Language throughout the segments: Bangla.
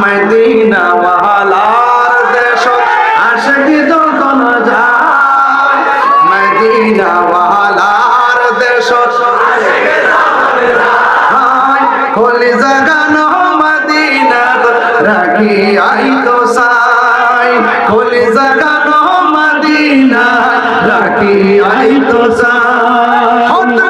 মদিনা ওয়ালার দেশ আশিক যখন যায় মদিনা ওয়ালার দেশ হায় খোলে জাগানো মদিনা রাখি আই তো সাই খোলে জাগানো মদিনা রাখি আই তো সাই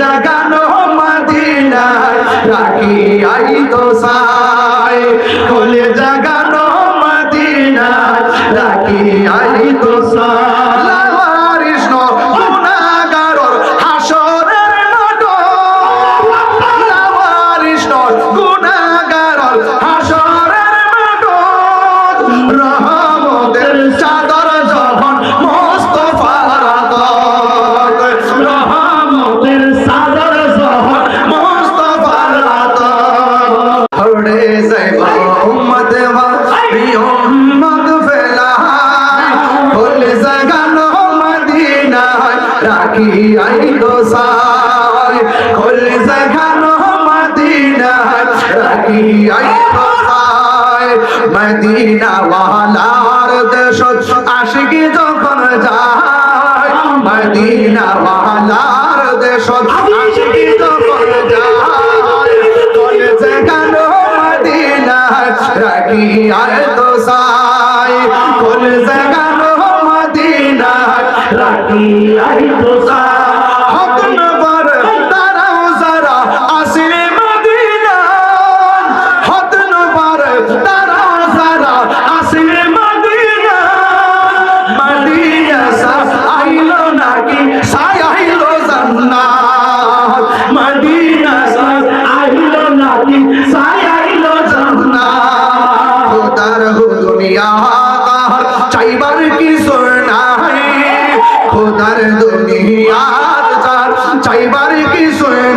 রাখি আই তো সাই কলে জাগানো মদিনা রাখি আই তো সাই কৃষ্ণ গুণাগারর রাখি আই দোসাই মদিনা ওয়ালার দেশ আশিক যখন যায় মদিনাওয়ালার দেশ আশিক খোদার দুনিয়া তার চাইবার কি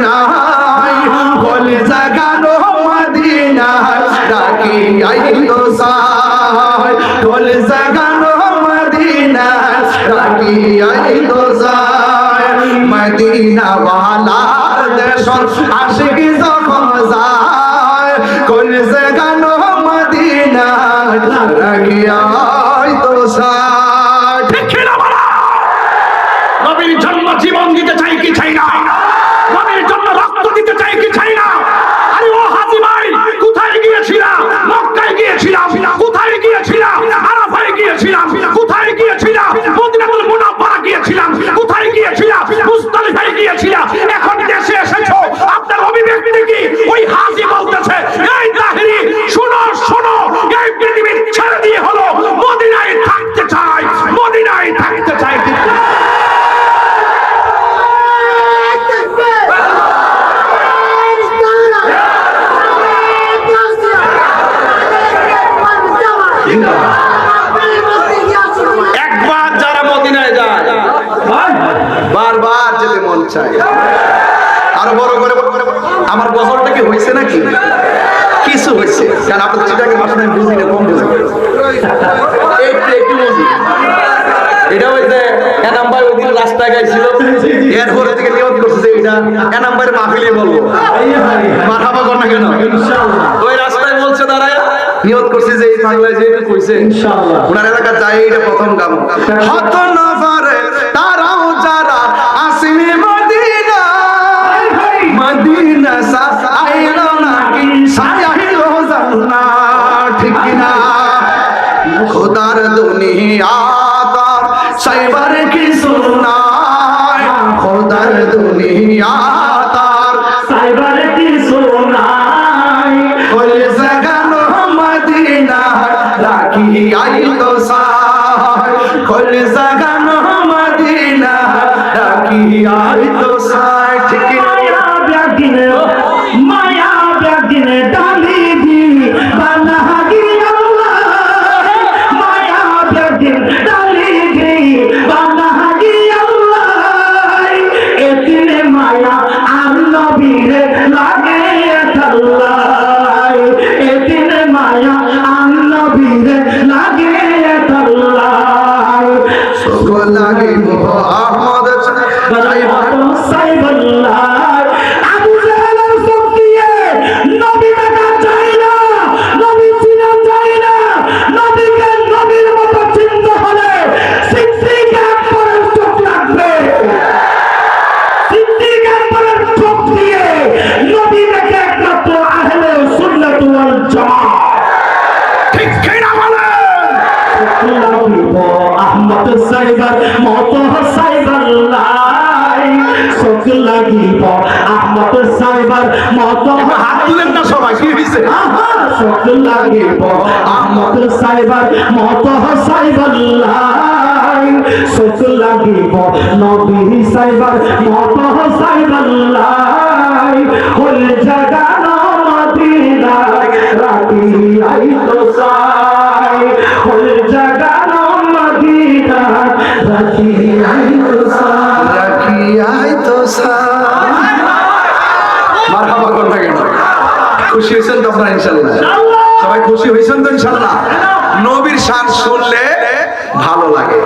নাই। বলে জাগানো মদিনা ডাকি আইলো সাই বলে জাগানো মদিনা ডাকি আইলো সাই মদিনা ওয়ালার দেশ আশিক যখন যায় কোন জাগানো মদিনা ডাকি মন চায় আরও বড় করে। আমার গজলটা কি হয়েছে নাকি? কিছু হয়েছে। কারণ আপনার চিটাকে ভাষা আমি বুঝি না কম বুঝি। একটু একটু বুঝি। এটা ওই এনাম ভাই ওই দিন রাস্তায় গাইছিল। এরপরে থেকে নিয়ত করছে যে এটা এনাম ভাইয়ের মাহফিলে বলব। মাথাবা কর না কেন? ওই রাস্তায় বলছে দাঁড়ায় নিয়ত করছে যে এই বাংলায় যে কইছে ওনার এলাকা যায় এটা প্রথম গান। হত সাইবার কিছু নাই। খোদার দুনিয়া তার সাইবার কি সোনাই কল জাগানো মদিনা রাখি আই তো সাই কল জাগানো মদিনা রাখি আই তো সাই ঠিক সাইবার মত সাইবার লাই। চোখ লাগিব আহমদ সাইবার মত। হাত তুলেন না সবাই কি হইছে? চোখ লাগিব আহমদ সাইবার মত সাইবার লাই। চোখ লাগিব নবী সাইবার মত সাইবার লাই। হল জাগানো ইনশাল্লাহ সবাই খুশি হয়েছেন তো ইনশাল্লাহ নবীর শান শুনলে ভালো লাগে।